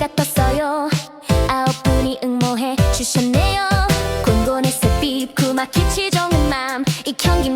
가 떴어요. 아홉 분이 응모해 주셨네요. 곤곤했을 빕 구막 키치 좋은 맘이 경기